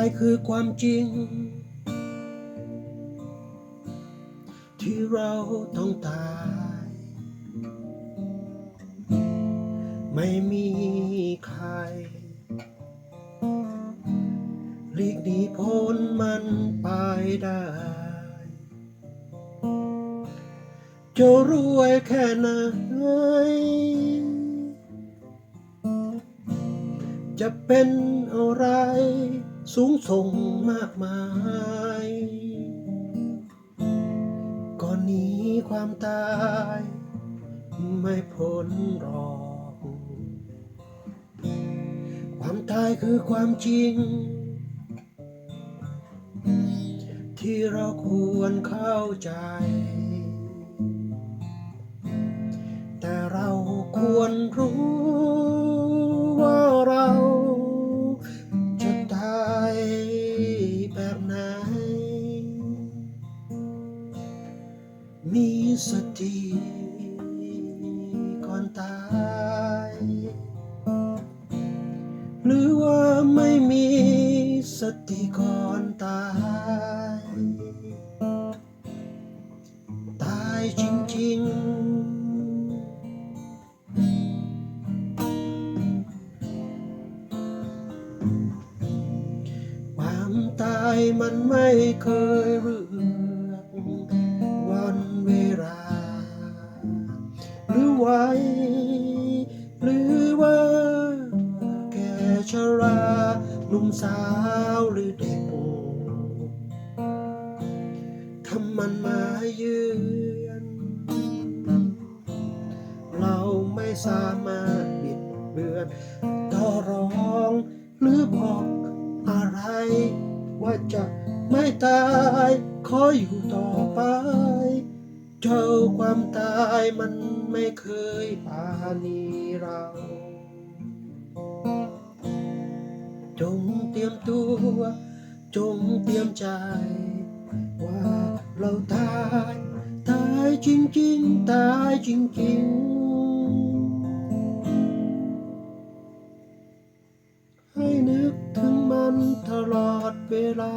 ายคือความจริง ที่เราต้องตาย ไม่มีใครหลีกหนีพ้นมันไปได้ จะรวยแค่ไหน จะเป็นอะไร สูงส่งมากมาย ก่อนหนี้ความตาย ไม่พ้นหรอก ความตายคือความจริง ที่เราควรเข้าใจ แต่เราควรรู้ มีสติก่อนตาย หรือว่าไม่มีสติก่อนตาย ตายจริงๆ ความตายมันไม่เคยเลือก หรือวัยหรือว่าแก่ชราหนุ่มสาวหรือเด็กถ้ามันมาเยือนเราไม่สามารถบิดเบือนต่อร้องหรือบอกอะไร ว่าจะไม่ตาย ขออยู่ต่อไป เจ้าความตายมันไม่เคยปาณีเราจงเตรียมตัว จงเตรียมใจ ว่าเราตาย ตายจริงๆ ตายจริงๆ ให้นึกถึงมันตลอดเวลา